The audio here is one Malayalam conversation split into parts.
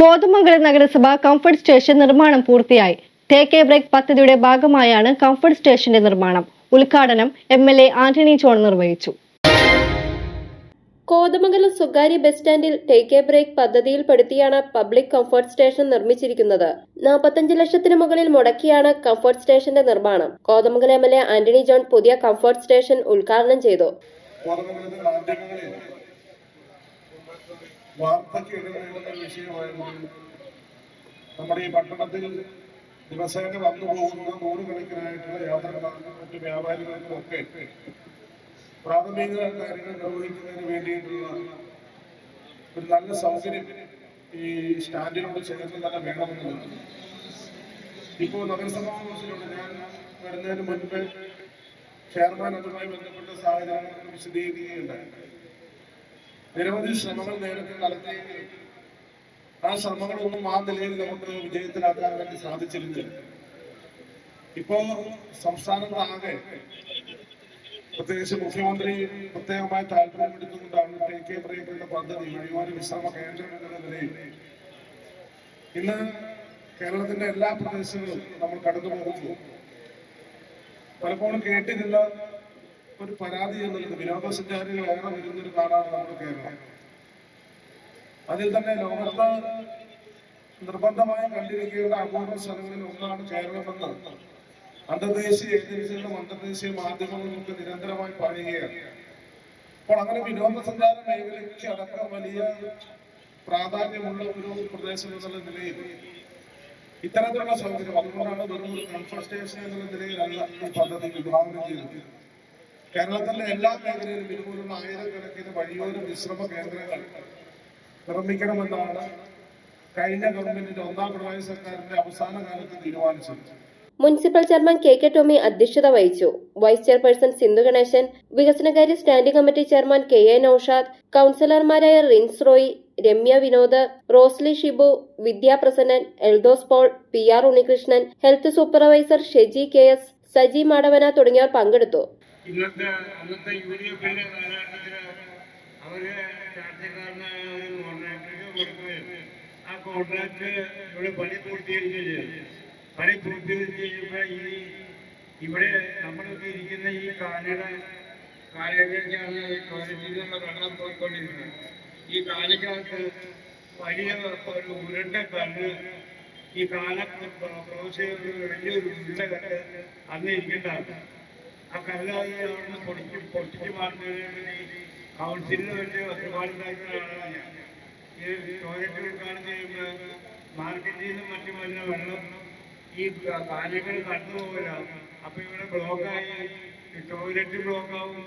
കോതമംഗലം നഗരസഭ കംഫർട്ട് സ്റ്റേഷൻ നിർമ്മാണം പൂർത്തിയായി. ടേക്ക് എ ബ്രേക്ക് പദ്ധതിയുടെ ഭാഗമായാണ് കംഫർട്ട് സ്റ്റേഷന്റെ നിർമ്മാണം. ഉദ്ഘാടനം M L A Antony John നിർവഹിച്ചു. കോതമംഗലം സ്വകാര്യ ബസ് സ്റ്റാൻഡിൽ ടേക്ക് എ ബ്രേക്ക് പദ്ധതിയിൽപ്പെടുത്തിയാണ് പബ്ലിക് കംഫർട്ട് സ്റ്റേഷൻ നിർമ്മിച്ചിരിക്കുന്നത്. നാൽപ്പത്തഞ്ച് ലക്ഷത്തിന് മുകളിൽ മുടക്കിയാണ് കംഫർട്ട് സ്റ്റേഷന്റെ നിർമ്മാണം. Kothamangalam M L A Antony John പുതിയ കംഫർട്ട് സ്റ്റേഷൻ ഉദ്ഘാടനം ചെയ്തു. വാർത്തയ്ക്ക് വിഷയമായിരുന്നു. നമ്മുടെ ഈ പട്ടണത്തിൽ ദിവസേന വന്നു പോകുന്ന നൂറുകണക്കിനായിട്ടുള്ള യാത്രക്കാർക്കും മറ്റു വ്യാപാരികൾക്കും ഒക്കെ പ്രാഥമിക കാര്യങ്ങൾ നിർവഹിക്കുന്നതിന് വേണ്ടിയിട്ടുള്ള ഒരു നല്ല സൗകര്യം ഈ സ്റ്റാൻഡിനോട് ചേർന്ന് തന്നെ വേണമെന്നുള്ളത്. ഇപ്പോൾ നഗരസഭാ കൗൺസിലുണ്ട് ഞാൻ വരുന്നതിന് മുൻപ് ചെയർമാൻ അതുമായി ബന്ധപ്പെട്ട സാഹചര്യങ്ങൾ വിശദീകരിക്കുകയുണ്ടായി. നിരവധി ശ്രമങ്ങൾ നേരത്തെ നടത്തിയെങ്കിലും ആ ശ്രമങ്ങളൊന്നും ആ നിലയിൽ നമുക്ക് വിജയത്തിലാക്കാൻ വേണ്ടി സാധിച്ചിരുന്നില്ല. ഇപ്പോ സംസ്ഥാനത്താകെ പ്രത്യേകിച്ച് മുഖ്യമന്ത്രി പ്രത്യേകമായി താല്പര്യമെടുത്തുകൊണ്ടാണ് കെ ബ്രേക്ക് എന്ന പദ്ധതി വഴിമാറി വിശ്രമ കേന്ദ്രം എന്ന നിലയിൽ ഇന്ന് കേരളത്തിന്റെ എല്ലാ പ്രദേശങ്ങളും നമ്മൾ കടന്നു പോകുന്നു പലപ്പോഴും കേട്ടിരുന്ന ഒരു പരാതി എന്നുള്ളത് വിനോദസഞ്ചാരികൾ ഏറെ വരുന്നൊരു നാടാണ് നമ്മുടെ കേരളം. അതിൽ തന്നെ ലോകത്ത് നിർബന്ധമായും കണ്ടിരിക്കേണ്ട അപൂർവ സ്ഥലങ്ങളിൽ ഒന്നാണ് കേരളമെന്ന് അന്തർദേശീയ ഏജൻസികളും അന്തർദേശീയ മാധ്യമങ്ങളും ഒക്കെ നിരന്തരമായി പറയുകയാണ്. അപ്പോൾ അങ്ങനെ വിനോദസഞ്ചാര മേഖലയ്ക്ക് അടക്കം വലിയ പ്രാധാന്യമുള്ള ഒരു പ്രദേശം എന്നുള്ള നിലയിൽ ഇത്തരത്തിലുള്ള സൗകര്യം അതുകൊണ്ടാണ് വെറും സ്റ്റേഷൻ എന്നുള്ള നിലയിലല്ല ഈ പദ്ധതി വിഭാവനം ചെയ്തത്. കേരളത്തിലെ എല്ലാ മേഖലയിലും ഇതുപോലുള്ള ആയിരക്കണക്കിന് വഴിയോര വിശ്രമ കേന്ദ്രങ്ങൾ നിർമ്മിക്കണമെന്നാണ് കഴിഞ്ഞ ഗവൺമെന്റിന്റെ ഒന്നാം പിണറായി സർക്കാരിന്റെ അവസാന കാലത്ത് തീരുമാനിച്ചത്. Municipal chairman K K Tomy അധ്യക്ഷത വഹിച്ചു. വൈസ് ചെയർപേഴ്സൺ സിന്ധു ഗണേശൻ വികസനകാര്യ standing committee chairman K A Naushad കൌൺസിലർമാരായ Rins Roy Ramya Vinod Rosely Shibu Vidyaprasannan Eldhose Paul P R Unnikrishnan health supervisor Sheji K S Saji Madavana തുടങ്ങിയവർ പങ്കെടുത്തു. ഇന്നത്തെ അന്നത്തെ യു ഡി എഫിന്റെ കാലഘട്ടത്തിൽ അവർ ചാർജക്കാരനായ ഒരു കോൺട്രാക്ടർക്ക് കൊടുക്കുകയും ആ കോൺട്രാക്ട് ഇവിടെ പണി പൂർത്തീകരിക്കുകയും ചെയ്തു. പണി പൂർത്തീകരിച്ച് കഴിയുമ്പോൾ ഈ ഇവിടെ നമ്മളൊക്കെ ഇരിക്കുന്ന ഈ കാലയുടെ കാലയിലേക്കാണ് ഈ നിന്നുള്ള വെള്ളം പോയിക്കൊണ്ടിരുന്നത് ഈ കാലയ്ക്കകത്ത് വലിയ ഒരു ഉരുണ്ട കല്ല് ഈ കാല ചെയ്ത് വലിയൊരു ഉരുണ്ട കല്ല് അന്ന് ഇരിക്കേണ്ടതാണ് ആ കല്ലായി അവിടുന്ന് പൊടിച്ച് പൊട്ടിച്ച് മാറ്റുന്നതിന് വേണ്ടി കൗൺസിലിന് വേണ്ടി ഒരുപാടുണ്ടായിരുന്നതാണ് ഞാൻ ഈ ടോയ്ലറ്റ് ഉദ്ഘാടനം ചെയ്യുമ്പോൾ മാർക്കറ്റിൽ നിന്നും മറ്റും വരുന്ന വെള്ളം ഈ കാലുകൾ കടന്നു പോകില്ല. അപ്പൊ ഇവിടെ ബ്ലോക്കായി ടോയ്ലറ്റ് ബ്ലോക്കാവും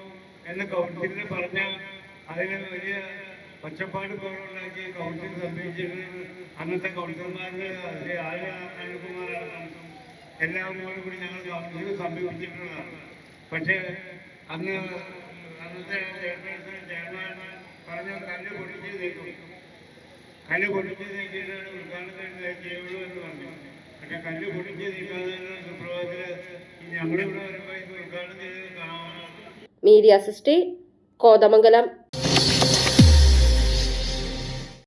എന്ന് കൗൺസിലിന് പറഞ്ഞ അതിന് വലിയ ഒച്ചപ്പാട് പോലുണ്ടാക്കി കൗൺസിൽ സംഭവിച്ചിരുന്നത് അന്നത്തെ കൗൺസിലർമാരുടെ ആര്യ അനിൽകുമാറാണ് എല്ലാവരും കൂടി ഞങ്ങൾ കൗൺസിൽ സമീപിച്ചിട്ടുള്ളതാണ്. പക്ഷേ അന്ന് അന്നത്തെ പറഞ്ഞ കല്ല് പൊടിച്ച് നീക്കും കല്ല് പൊടിച്ച് നീക്കിയിട്ടാണ് ഉദ്ഘാടനത്തിന് ചെയ്യുള്ളൂ എന്ന് പറഞ്ഞു. പക്ഷെ കല്ല് പൊടിച്ച് നീക്കാതെ സുപ്രഭാതത്തിൽ ഞങ്ങളിവിടെ വരുമ്പോൾ ഇത് ഉദ്ഘാടനം ചെയ്ത് കാണാൻ മീഡിയ സിസ്റ്റി കോതമംഗലം